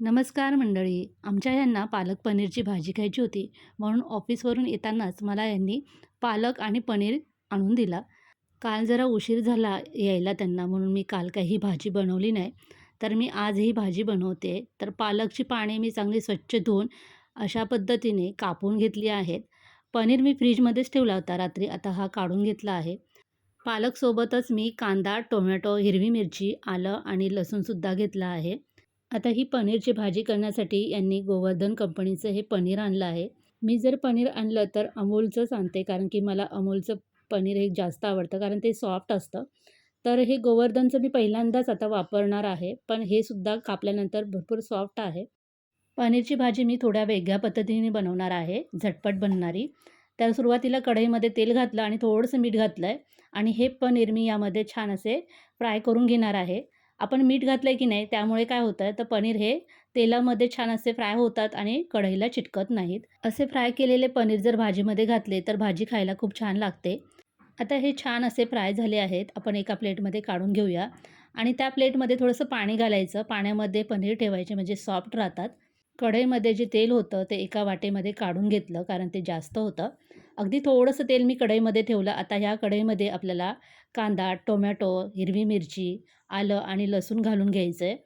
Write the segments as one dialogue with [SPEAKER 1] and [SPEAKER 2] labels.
[SPEAKER 1] नमस्कार मंडळी. आमच्या यांना पालक पनीरची भाजी खायची होती. म्हणून ऑफिसवरून येतानाच मला यांनी पालक आणि पनीर आणून दिला. काल जरा उशीर झाला यायला त्यांना म्हणून मी काल काही भाजी बनवली नाही. तर मी आज ही भाजी बनवते. तर पालकची पाने मी चांगली स्वच्छ धुवून अशा पद्धतीने कापून घेतली आहेत. पनीर मी फ्रीजमध्येच ठेवला होता. रात्री आता हा काढून घेतला आहे. पालकसोबतच मी कांदा टोमॅटो हिरवी मिरची आलं आणि लसूणसुद्धा घेतला आहे. आता ही पनीरची भाजी करण्यासाठी यांनी गोवर्धन कंपनीचं हे पनीर आणलं आहे. मी जर पनीर आणलं तर अमूलचंच आणते कारण की मला अमूलचं पनीर हे जास्त आवडतं कारण ते सॉफ्ट असतं. तर हे गोवर्धनचं मी पहिल्यांदाच आता वापरणार आहे पण हे सुद्धा कापल्यानंतर भरपूर सॉफ्ट आहे. पनीरची भाजी मी थोड्या वेगळ्या पद्धतीने बनवणार आहे झटपट बनणारी. तर सुरुवातीला कढईमध्ये तेल घातलं आणि थोडंसं मीठ घातलं आहे आणि हे पनीर मी यामध्ये छान असे फ्राय करून घेणार आहे. आपण मीठ घातलं आहे की नाही त्यामुळे काय होतं तर पनीर हे तेलामध्ये छान असे फ्राय होतात आणि कढईला चिटकत नाहीत. असे फ्राय केलेले पनीर जर भाजीमध्ये घातले तर भाजी खायला खूप छान लागते. आता हे छान असे फ्राय झाले आहेत. आपण एका प्लेटमध्ये काढून घेऊया. आणि त्या प्लेटमध्ये थोडंसं पाणी घालायचं. पाण्यामध्ये पनीर ठेवायचे म्हणजे सॉफ्ट राहतात. कढईमध्ये जे तेल होतं ते एका वाटेमध्ये काढून घेतलं कारण ते जास्त होतं. अगदी थोडंसं तेल मी कढईमध्ये ठेवलं. आता ह्या कढईमध्ये आपल्याला कांदा टोमॅटो हिरवी मिरची आलं आणि लसूण घालून घ्यायचं आहे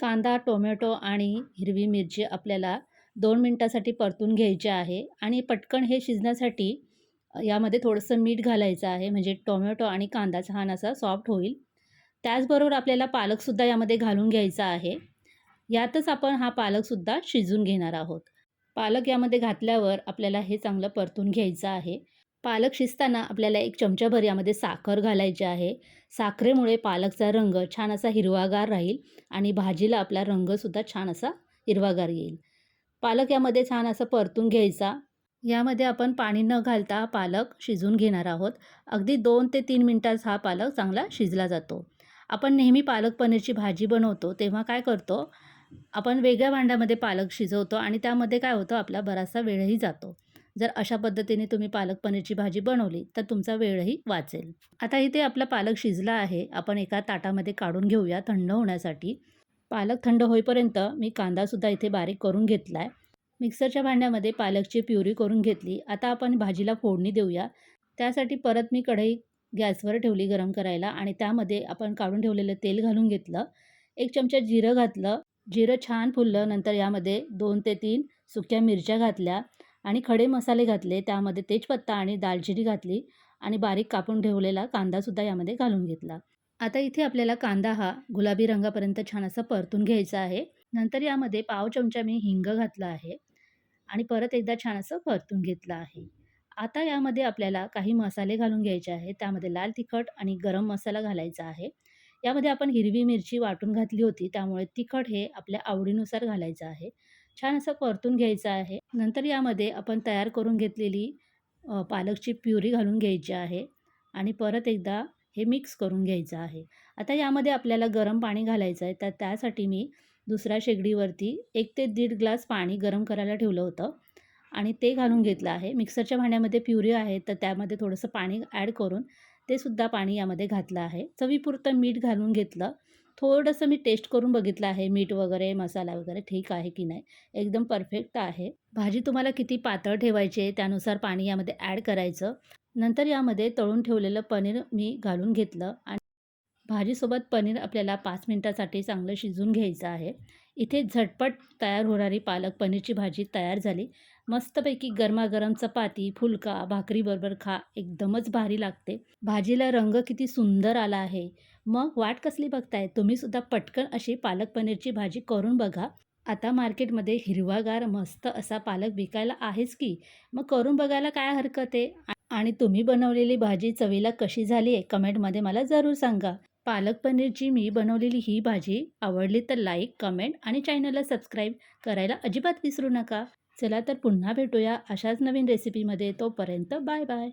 [SPEAKER 1] कांदा टोमॅटो आणि हिरवी मिरची आपल्याला दोन मिनटासाठी परतून घ्यायची आहे आणि पटकन हे शिजण्यासाठी यामध्ये थोडंसं मीठ घालायचं आहे. म्हणजे टोमॅटो आणि कांदा छान असा सॉफ्ट होईल. त्याचबरोबर आपल्याला पालकसुद्धा यामध्ये घालून घ्यायचा आहे. यातच आपण हा पालकसुद्धा शिजून घेणार आहोत. पालक यामध्ये घातल्यावर आपल्याला हे चांगलं परतून घ्यायचं आहे. पालक शिजताना आपल्याला एक चमचाभर यामध्ये साखर घालायची आहे. साखरेमुळे पालकचा रंग छान असा हिरवागार राहील आणि भाजीला आपला रंगसुद्धा छान असा हिरवागार येईल. पालक यामध्ये छान असं परतून घ्यायचा. यामध्ये आपण पाणी न घालता पालक शिजून घेणार आहोत. अगदी दोन ते तीन मिनटात हा पालक चांगला शिजला जातो. आपण नेहमी पालक पनीरची भाजी बनवतो तेव्हा काय करतो? आपण वेगळ्या भांड्यामध्ये पालक शिजवतो आणि त्यामध्ये काय होतं आपला बराचसा वेळही जातो. जर अशा पद्धतीने तुम्ही पालक पनीरची भाजी बनवली तर तुमचा वेळही वाचेल. आता इथे आपला पालक शिजला आहे. आपण एका ताटामध्ये काढून घेऊया थंड होण्यासाठी. पालक थंड होईपर्यंत मी कांदासुद्धा इथे बारीक करून घेतला आहे मिक्सरच्या भांड्यामध्ये पालकची प्युरी करून घेतली. आता आपण भाजीला फोडणी देऊया. त्यासाठी परत मी कढई गॅसवर ठेवली गरम करायला आणि त्यामध्ये आपण काढून ठेवलेलं तेल घालून घेतलं. एक चमचा जिरं घातलं. जिरं छान फुललं नंतर यामध्ये दोन ते तीन सुक्या मिरच्या घातल्या आणि खडे मसाले घातले. त्यामध्ये तेजपत्ता आणि दालचिनी घातली आणि बारीक कापून ठेवलेला कांदासुद्धा यामध्ये घालून घेतला. आता इथे आपल्याला कांदा हा गुलाबी रंगापर्यंत छान असा परतून घ्यायचा आहे. नंतर यामध्ये पाव चमचा मी हिंग घातला आहे आणि परत एकदा छान असं परतून घेतलं आहे. आता यामध्ये आपल्याला काही मसाले घालून घ्यायचे आहे त्यामध्ये लाल तिखट आणि गरम मसाला घालायचा आहे. यामध्ये आपण हिरवी मिरची वाटून घातली होती. त्यामुळे तिखट हे आपल्या आवडीनुसार घालायचं आहे. छान असं परतून घ्यायचं आहे. नंतर यामध्ये आपण तयार करून घेतलेली पालकची प्युरी घालून घ्यायची आहे आणि परत एकदा हे मिक्स करून घ्यायचं आहे. आता यामध्ये आपल्याला गरम पाणी घालायचं आहे. तर त्यासाठी मी दुसऱ्या शेगडीवरती एक ते दीड ग्लास पाणी गरम करायला ठेवलं होतं आणि ते घालून घेतलं आहे. मिक्सरच्या भांड्यामध्ये प्युरी आहे. तर त्यामध्ये थोडंसं पाणी ॲड करून ते सुद्धा पाणी यामध्ये घातलं आहे. चवीपुरतं मीठ घालून घेतलं. थोडंसं मी टेस्ट करून बघितलं आहे मीठ वगैरे मसाला वगैरे ठीक आहे की नाही. एकदम परफेक्ट आहे. भाजी तुम्हाला किती पातळ ठेवायची आहे त्यानुसार पाणी यामध्ये ॲड करायचं. नंतर यामध्ये तळून ठेवलेलं पनीर मी घालून घेतलं आणि भाजीसोबत पनीर आपल्याला पाच मिनटासाठी चांगलं शिजून घ्यायचं आहे. इथे झटपट तयार होणारी पालक पनीरची भाजी तयार झाली. मस्तपैकी गरमागरम चपाती फुलका भाकरीबरोबर खा. एकदमच भारी लागते. भाजीला रंग किती सुंदर आला आहे. मग वाट कसली बघताय? तुम्हीसुद्धा पटकन अशी पालक पनीरची भाजी करून बघा. आता मार्केटमध्ये हिरवागार मस्त असा पालक विकायला आहेच की? मग करून बघायला काय हरकत आहे? आणि तुम्ही बनवलेली भाजी चवीला कशी झाली आहे? कमेंटमध्ये मला जरूर सांगा. पालक पनीरची मी बनवलेली ही भाजी आवडली तर लाईक कमेंट आणि चॅनलला सबस्क्राईब करायला अजिबात विसरू नका. चला तर पुन्हा भेटूया अशाच नवीन रेसिपीमध्ये तोपर्यंत बाय बाय.